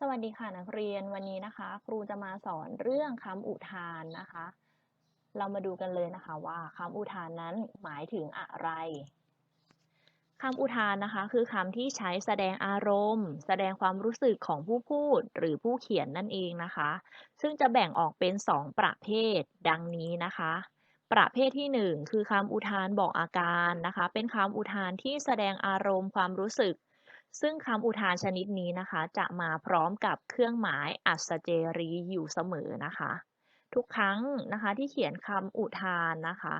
สวัสดีค่ะนักเรียนวันนี้นะคะ ครูจะมาสอนเรื่องคำอุทานนะคะ เรามาดูกันเลยนะคะว่าคำอุทานนั้นหมายถึงอะไรคำอุทานนะคะ คือคำที่ใช้แสดงอารมณ์ แสดงความรู้สึกของผู้พูดหรือผู้เขียนนั่นเองนะคะ ซึ่งจะแบ่งออกเป็น 2 ประเภทดังนี้นะคะ ประเภทที่ 1 คือคำอุทานบอกอาการนะคะ เป็นคำอุทานที่แสดงอารมณ์ความรู้สึก ซึ่งคำอุทานชนิดนี้นะคะ จะมาพร้อมกับเครื่องหมายอัศเจรีอยู่เสมอนะคะ ทุกครั้งนะคะที่เขียนคำอุทานนะคะ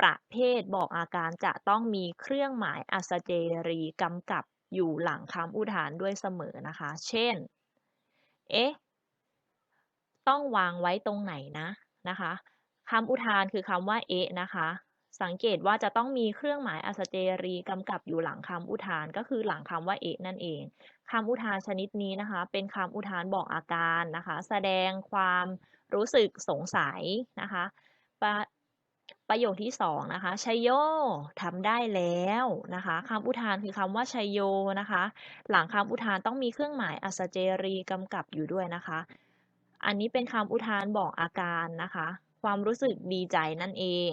ประเภทบอกอาการจะต้องมีเครื่องหมายอัศเจรีกำกับอยู่หลังคำอุทานด้วยเสมอนะคะ เช่น เอ๊ะ ต้องวางไว้ตรงไหนนะนะคะคำอุทานคือคำว่าเอ๊ะนะคะ สังเกตว่าจะต้องมีเครื่องหมายอัศเจรีกำกับอยู่หลังคำอุทานก็คือหลังคำว่าเอะนั่นเองคำอุทานชนิดนี้นะคะ เป็นคำอุทานบอกอาการนะคะ แสดงความรู้สึกสงสัยนะคะประประโยคที่สองนะคะชัยโยทำได้แล้วนะคะคำอุทานคือคำว่าชัยโยนะคะ หลังคำอุทานต้องมีเครื่องหมายอัศเจรีกำกับอยู่ด้วยนะคะ อันนี้เป็นคำอุทานบอกอาการนะคะ ความรู้สึกดีใจนั่นเอง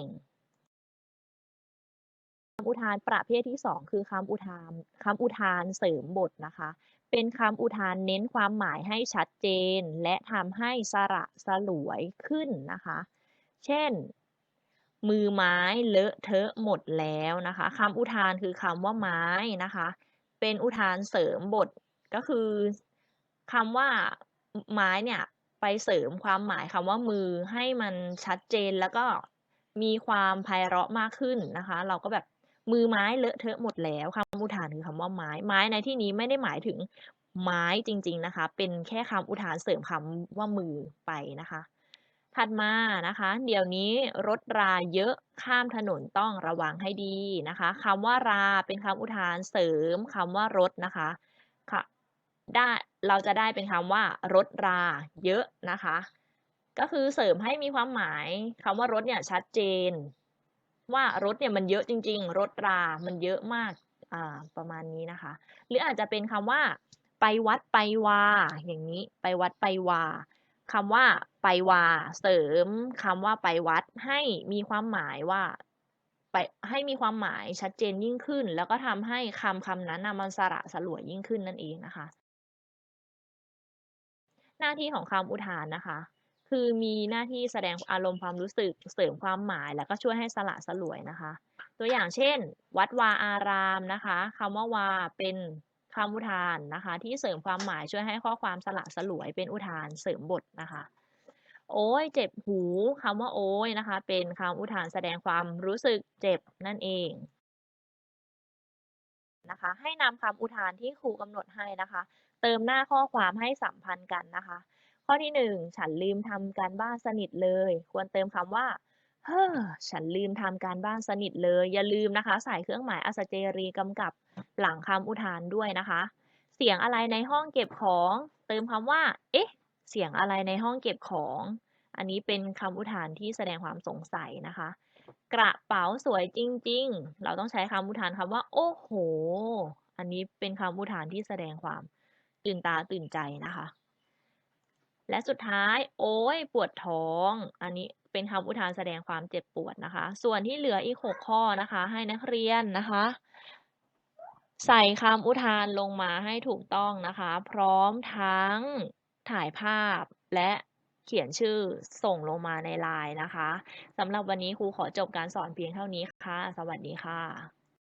คำอุทานประเภทที่ 2 คือคำอุทานคำอุทานเสริมบทนะคะ เป็นคำอุทานเน้นความหมายให้ชัดเจน และทำให้สระสลวยขึ้นนะคะ เช่น มือไม้เลอะเทอะหมดแล้วนะคะคำอุทานคือคำว่าไม้นะคะ เป็นอุทานเสริมบทก็คือคำว่าไม้เนี่ยไปเสริมความหมายคำว่ามือให้มันชัดเจนแล้วก็มีความไพเราะมากขึ้นนะคะ เราก็แบบ มือไม้เลอะเทอะหมดแล้วคำอุทานคือคำว่าไม้ ไม้ในที่นี้ไม่ได้หมายถึงไม้จริง ๆนะคะ เป็นแค่คำอุทานเสริมคำว่ามือไปนะคะ ถัดมานะคะ เดี๋ยวนี้รถราเยอะข้ามถนนต้องระวังให้ดีนะคะคำว่าราเป็นคำอุทานเสริมคำว่ารถนะคะค่ะได้เราจะได้เป็นคำว่ารถราเยอะนะคะ ก็คือเสริมให้มีความหมายคำว่ารถเนี่ยชัดเจน ว่ารถเนี่ยมันเยอะจริง ๆ รถรา มันเยอะมากอ่าประมาณนี้นะคะ หรืออาจจะเป็นคำว่า ไปวัดไปวา อย่างนี้ ไปวัดไปวาคำว่าไปวา เสริมคำว่าไปวัดให้มีความหมายว่าไปให้มีความหมายชัดเจนยิ่งขึ้น แล้วก็ทำให้คำคำนั้นนมันสระสลวยยิ่งขึ้นนั่นเองนะคะ หน้าที่ของคำอุทานนะคะ คือมีหน้าที่แสดงอารมณ์ความรู้สึกเสริมความหมาย แล้วก็ช่วยให้สละสลวยนะคะ ตัวอย่างเช่น วัดวาอารามนะคะคำว่าวาเป็นคำอุทานนะคะ ที่เสริมความหมายช่วยให้ข้อความสละสลวยเป็นอุทานเสริมบทนะคะ โอ้ยเจ็บหูคำว่าโอ้ยนะคะ เป็นคำอุทานแสดงความรู้สึกเจ็บนั่นเองนะคะให้นำคำอุทานที่ครูกำหนดให้นะคะ เติมหน้าข้อความให้สัมพันธ์กันนะคะ ข้อที่หนึ่งฉันลืมทำการบ้านสนิทเลย ควรเติมคำว่าเฮ้อฉันลืมทำการบ้านสนิทเลย อย่าลืมนะคะ ใส่เครื่องหมายอัศเจรีกำกับหลังคำอุทานด้วยนะคะ เสียงอะไรในห้องเก็บของ เติมคำว่า เอ๊ะ เสียงอะไรในห้องเก็บของ อันนี้เป็นคำอุทานที่แสดงความสงสัยนะคะ กระเป๋าสวยจริง ๆ เราต้องใช้คำอุทานคำว่า โอ้โห อันนี้เป็นคำอุทานที่แสดงความตื่นตาตื่นใจนะคะ และสุดท้าย โอ้ยปวดท้อง อันนี้เป็นคำอุทานแสดงความเจ็บปวดนะคะ ส่วนที่เหลืออีก6ข้อนะคะ ให้นักเรียนนะคะ ใส่คำอุทานลงมาให้ถูกต้องนะคะ พร้อมทั้งถ่ายภาพและเขียนชื่อส่งลงมาในไลน์นะคะสำหรับวันนี้ครูขอจบการสอนเพียงเท่านี้ค่ะ สวัสดีค่ะ